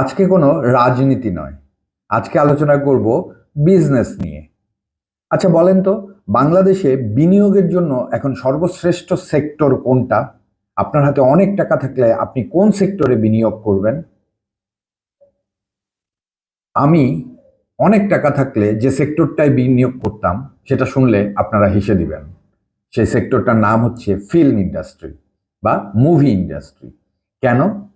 আজকে কোনো রাজনীতি নয়। আজকে আলোচনা করব বিজনেস নিয়ে। আচ্ছা বলেন তো, বাংলাদেশে বিনিয়োগের জন্য এখন সর্বশ্রেষ্ঠ সেক্টর কোনটা? আপনার হাতে অনেক টাকা থাকলে আপনি কোন সেক্টরে বিনিয়োগ করবেন? আমি অনেক টাকা থাকলে যে সেক্টরটায় বিনিয়োগ করতাম, সেটা শুনলে আপনারা হেসে দিবেন। সেই সেক্টরটার নাম হচ্ছে ফিল্ম ইন্ডাস্ট্রি বা মুভি ইন্ডাস্ট্রি কেন?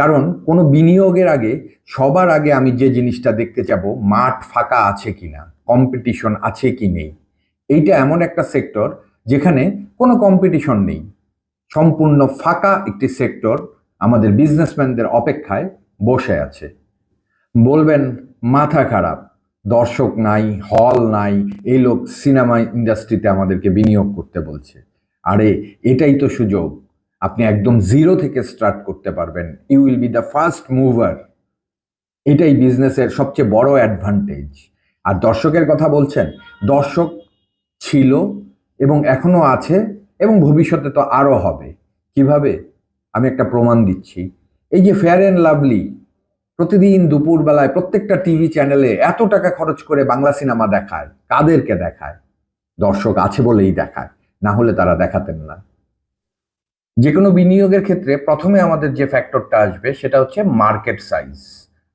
কারণ কোনো বিনিয়োগের আগে, সবার আগে আমি যে জিনিসটা দেখতে যাব মাঠ ফাঁকা আছে কিনা কম্পিটিশন আছে কি নেই, এইটা এমন একটা সেক্টর যেখানে কোনো কম্পিটিশন নেই। সম্পূর্ণ ফাঁকা একটি সেক্টর আমাদের বিজনেসম্যানদের অপেক্ষায় বসে আছে। বলবেন, মাথা খারাপ, দর্শক নাই হল নাই, এই লোক সিনেমা ইন্ডাস্ট্রিতে আমাদেরকে বিনিয়োগ করতে বলছে। আরে, এটাই তো সুযোগ। আপনি একদম জিরো থেকে স্টার্ট করতে পারবেন। You will be the first mover এটাই বিজনেসের সবচেয়ে বড় অ্যাডভান্টেজ আর দর্শকের কথা বলছেন, দর্শক ছিল এবং এখনও আছে এবং ভবিষ্যতে তো আরও হবে। কীভাবে? আমি একটা প্রমাণ দিচ্ছি। এই যে ফেয়ার অ্যান্ড লাভলি প্রতিদিন দুপুরবেলায় প্রত্যেকটা টিভি চ্যানেলে এত টাকা খরচ করে বাংলা সিনেমা দেখায়। কাদেরকে দেখায়? দর্শক আছে বলেই দেখায়। না হলে তারা দেখাতেন না। যে কোনো বিনিয়োগের ক্ষেত্রে প্রথমে আমাদের যে ফ্যাক্টরটা আসবে সেটা হচ্ছে মার্কেট সাইজ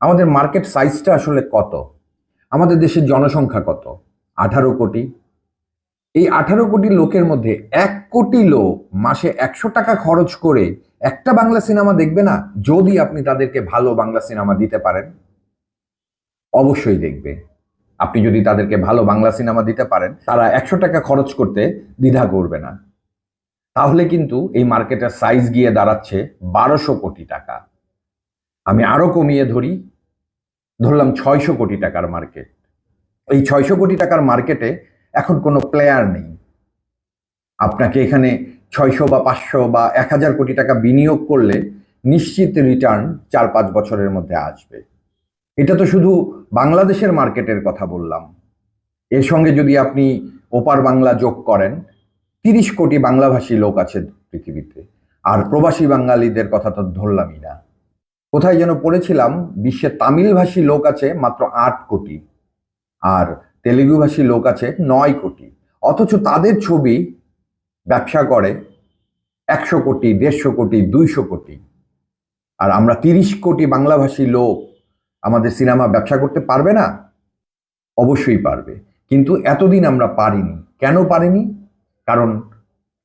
আমাদের মার্কেট সাইজটা আসলে কত? আমাদের দেশের জনসংখ্যা কত? আঠারো কোটি। এই আঠারো কোটি লোকের মধ্যে এক কোটি লোক মাসে একশো টাকা খরচ করে একটা বাংলা সিনেমা দেখবে না, যদি আপনি তাদেরকে ভালো বাংলা সিনেমা দিতে পারেন? অবশ্যই দেখবে। আপনি যদি তাদেরকে ভালো বাংলা সিনেমা দিতে পারেন, তারা একশো টাকা খরচ করতে দ্বিধা করবে না। তাহলে কিন্তু এই মার্কেটের সাইজ গিয়ে দাঁড়াচ্ছে বারোশো কোটি টাকা। আমি আরও কমিয়ে ধরি, ধরলাম ছয়শো কোটি টাকার মার্কেট এই ছয়শো কোটি টাকার মার্কেটে এখন কোনো প্লেয়ার নেই। আপনাকে এখানে ছয়শো বা পাঁচশো বা এক হাজার কোটি টাকা বিনিয়োগ করলে নিশ্চিত রিটার্ন চার পাঁচ বছরের মধ্যে আসবে। এটা তো শুধু বাংলাদেশের মার্কেটের কথা বললাম। এর সঙ্গে যদি আপনি ওপার বাংলা যোগ করেন তিরিশ কোটি বাংলাভাষী লোক আছে পৃথিবীতে। আর প্রবাসী বাঙালিদের কথা তো ধরলামই না। কোথায় যেন পড়েছিলাম, বিশ্বে তামিলভাষী লোক আছে মাত্র আট কোটি, আর তেলেগুভাষী লোক আছে নয় কোটি। অথচ তাদের ছবি ব্যবসা করে একশো কোটি, দেড়শো কোটি, দুইশো কোটি। আর আমরা তিরিশ কোটি বাংলাভাষী লোক আমাদের সিনেমা ব্যবসা করতে পারবে না? অবশ্যই পারবে। কিন্তু এতদিন আমরা পারিনি। কেন পারিনি? কারণ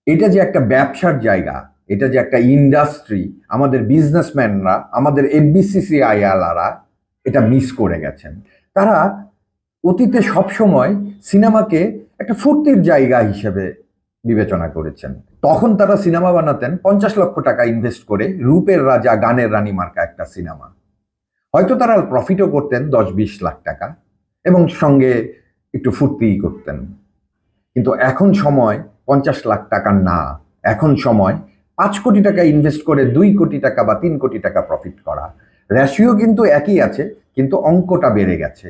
এটা যে একটা ব্যবসার জায়গা, এটা যে একটা ইন্ডাস্ট্রি আমাদের বিজনেসম্যানরা আমাদের এফবিসিসিআইআলারা এটা মিস করে গেছেন। তারা অতীতে সবসময় সিনেমাকে একটা ফুর্তির জায়গা হিসেবে বিবেচনা করেছেন। তখন তারা সিনেমা বানাতেন, পঞ্চাশ লক্ষ টাকা ইনভেস্ট করে রূপের রাজা, গানের রানী মার্কা একটা সিনেমা। হয়তো তারা প্রফিটও করতেন দশ বিশ লাখ টাকা এবং সঙ্গে একটু ফুর্তিই করতেন। কিন্তু এখন সময় পঞ্চাশ লাখ টাকা না। এখন সময় পাঁচ কোটি টাকা ইনভেস্ট করে দুই কোটি টাকা বা তিন কোটি টাকা প্রফিট করা। রেশিও কিন্তু একই আছে, কিন্তু অঙ্কটা বেড়ে গেছে।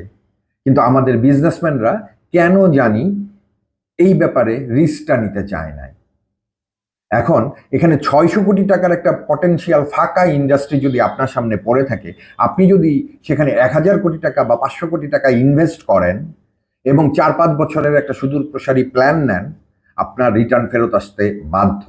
কিন্তু আমাদের বিজনেসম্যানরা কেন জানি এই ব্যাপারে রিস্কটা নিতে চায় নাই। এখন এখানে ছয়শো কোটি টাকার একটা পটেনশিয়াল ফাঁকা ইন্ডাস্ট্রি যদি আপনার সামনে পড়ে থাকে, আপনি যদি সেখানে এক হাজার কোটি টাকা বা পাঁচশো কোটি টাকা ইনভেস্ট করেন এবং চার পাঁচ বছরের একটা সুদূর প্রসারী প্ল্যান নেন, আপনার রিটার্ন ফেরত আসতে বাধ্য।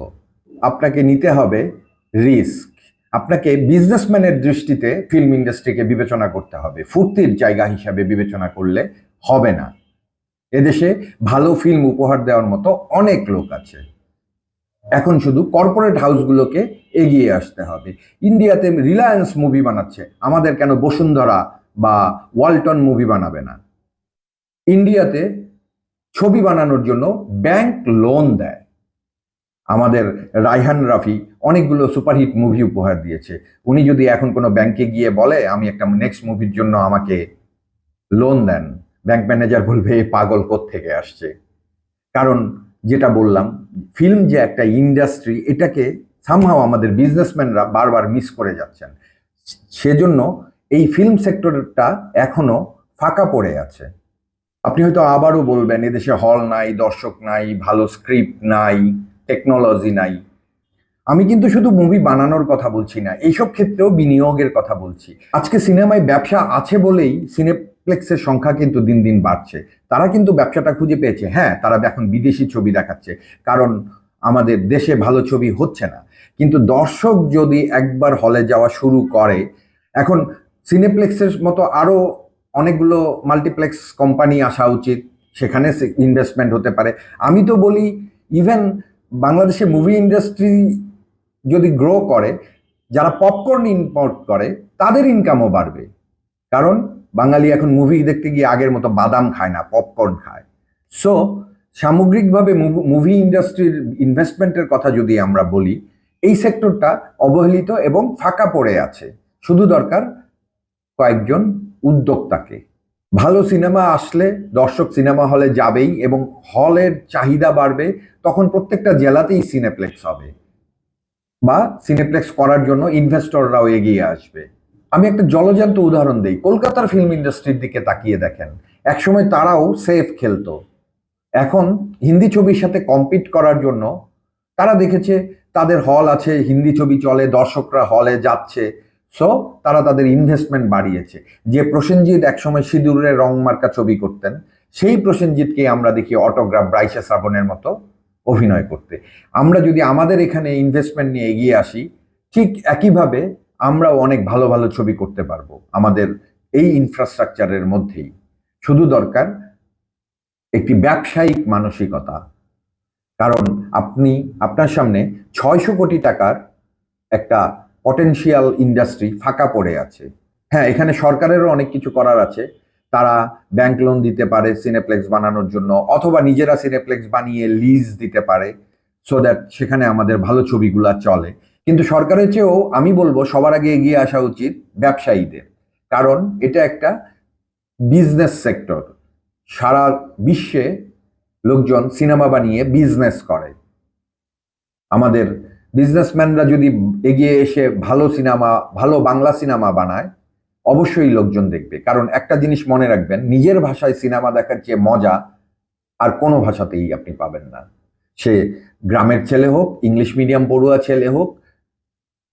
আপনাকে নিতে হবে রিস্ক আপনাকে বিজনেসম্যানের দৃষ্টিতে ফিল্ম ইন্ডাস্ট্রিকে বিবেচনা করতে হবে। ফুর্তির জায়গা হিসাবে বিবেচনা করলে হবে না। এদেশে ভালো ফিল্ম উপহার দেওয়ার মতো অনেক লোক আছে। এখন শুধু কর্পোরেট হাউসগুলোকে এগিয়ে আসতে হবে। ইন্ডিয়াতে রিলায়েন্স মুভি বানাচ্ছে। আমাদের কেন বসুন্ধরা বা ওয়ালটন মুভি বানাবে না? ইন্ডিয়াতে ছবি বানানোর জন্য ব্যাংক লোন দেয়। আমাদের রাইহান রাফি অনেকগুলো সুপারহিট মুভি উপহার দিয়েছে। উনি যদি এখন কোনো ব্যাংকে গিয়ে বলে, আমি একটা নেক্সট মুভির জন্য আমাকে লোন দেন। ব্যাংক ম্যানেজার বলবে পাগল থেকে আসছে? কারণ যেটা বললাম ফিল্ম যে একটা ইন্ডাস্ট্রি এটাকে সামহাও আমাদের বিজনেসম্যানরা বারবার মিস করে যাচ্ছেন। সেজন্য এই ফিল্ম সেক্টরটা এখনও ফাঁকা পড়ে আছে। আপনি হয়তো আবারও বলবেন এদেশে হল নাই, দর্শক নাই, ভালো স্ক্রিপ্ট নাই টেকনোলজি নাই। আমি কিন্তু শুধু মুভি বানানোর কথা বলছি না, এইসব ক্ষেত্রেও বিনিয়োগের কথা বলছি। আজকে সিনেমায় ব্যবসা আছে বলেই সিনেপ্লেক্সের সংখ্যা কিন্তু দিন দিন বাড়ছে। তারা কিন্তু ব্যবসাটা খুঁজে পেয়েছে। হ্যাঁ তারা এখন বিদেশি ছবি দেখাচ্ছে, কারণ আমাদের দেশে ভালো ছবি হচ্ছে না। কিন্তু দর্শক যদি একবার হলে যাওয়া শুরু করে, এখন সিনেপ্লেক্সের মতো আরও অনেকগুলো মাল্টিপ্লেক্স কোম্পানি আসা উচিত, সেখানে ইনভেস্টমেন্ট হতে পারে। আমি তো বলি ইভেন বাংলাদেশে মুভি ইন্ডাস্ট্রি যদি গ্রো করে, যারা পপকর্ন ইম্পোর্ট করে, তাদের ইনকামও বাড়বে। কারণ বাঙালি এখন মুভি দেখতে গিয়ে আগের মতো বাদাম খায় না পপকর্ন খায়। সো সামগ্রিকভাবে মুভি ইন্ডাস্ট্রির ইনভেস্টমেন্টের কথা যদি আমরা বলি, এই সেক্টরটা অবহেলিত এবং ফাঁকা পড়ে আছে। শুধু দরকার কয়েকজন উদ্যোক্তাকে। ভালো সিনেমা আসলে দর্শক সিনেমা হলে যাবেই এবং হলের চাহিদা বাড়বে, তখন প্রত্যেকটা জেলাতেই সিনেপ্লেক্স হবে। বা সিনেপ্লেক্স করার জন্য ইনভেস্টররাও এগিয়ে আসবে। আমি একটা জলজান্ত উদাহরণ দিই, কলকাতার ফিল্ম ইন্ডাস্ট্রির দিকে তাকিয়ে দেখেন, একসময় তারাও সেফ খেলতো। এখন হিন্দি ছবির সাথে কম্পিট করার জন্য তারা দেখেছে, তাদের হল আছে, হিন্দি ছবি চলে, দর্শকরা হলে যাচ্ছে সো তারা তাদের ইনভেস্টমেন্ট বাড়িয়েছে। যে প্রসেনজিৎ একসময় সিঁদুরের রং মার্কা ছবি করতেন, সেই প্রসেনজিৎকে আমরা দেখি অটোগ্রাফ ব্রাইসা শ্রাবণের মতো অভিনয় করতে। আমরা যদি আমাদের এখানে ইনভেস্টমেন্ট নিয়ে এগিয়ে আসি, ঠিক একইভাবে আমরাও অনেক ভালো ভালো ছবি করতে পারব আমাদের এই ইনফ্রাস্ট্রাকচারের মধ্যেই। শুধু দরকার একটি ব্যবসায়িক মানসিকতা। কারণ আপনি, আপনার সামনে ছয়শো কোটি টাকার একটা পটেনশিয়াল ইন্ডাস্ট্রি ফাঁকা পড়ে আছে। হ্যাঁ এখানে সরকারেরও অনেক কিছু করার আছে। তারা ব্যাংক লোন দিতে পারে সিনেপ্লেক্স বানানোর জন্য, অথবা নিজেরা সিনেপ্লেক্স বানিয়ে লিজ দিতে পারে সো দ্যাট সেখানে আমাদের ভালো ছবিগুলা চলে। কিন্তু সরকারের চেয়েও আমি বলব, সবার আগে এগিয়ে আসা উচিত ব্যবসায়ীদের। কারণ এটা একটা বিজনেস সেক্টর সারা বিশ্বে লোকজন সিনেমা বানিয়ে বিজনেস করে। আমাদের বিজনেসম্যানরা যদি এগিয়ে এসে ভালো সিনেমা, ভালো বাংলা সিনেমা বানায়, অবশ্যই লোকজন দেখবে। কারণ একটা জিনিস মনে রাখবেন, নিজের ভাষায় সিনেমা দেখার চেয়ে মজা আর কোনো ভাষাতেই আপনি পাবেন না। সে গ্রামের ছেলে হোক, ইংলিশ মিডিয়াম পড়ুয়া ছেলে হোক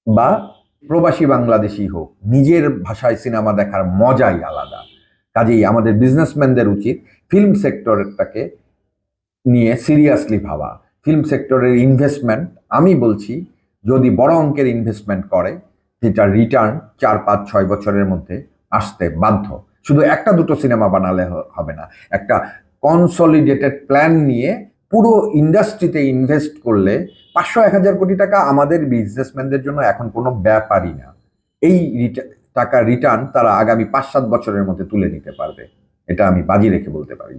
বা প্রবাসী বাংলাদেশি হোক, নিজের ভাষায় সিনেমা দেখার মজাই আলাদা। কাজেই আমাদের বিজনেসম্যানদের উচিত ফিল্ম সেক্টরটাকে নিয়ে সিরিয়াসলি ভাবা। ফিল্ম সেক্টরের ইনভেস্টমেন্ট আমি বলছি, যদি বড় অঙ্কের ইনভেস্টমেন্ট করে, যেটা রিটার্ন চার, পাঁচ, ছয় বছরের মধ্যে আসতে বাধ্য। শুধু একটা দুটো সিনেমা বানালে হবে না। একটা কনসলিডেটেড প্ল্যান নিয়ে পুরো ইন্ডাস্ট্রিতে ইনভেস্ট করলে পাঁচশো, এক হাজার কোটি টাকা আমাদের বিজনেসম্যানদের জন্য এখন কোনো ব্যাপারই না। এই টাকা রিটার্ন তারা আগামী পাঁচ, সাত বছরের মধ্যে তুলে নিতে পারবে। এটা আমি বাজি রেখে বলতে পারি।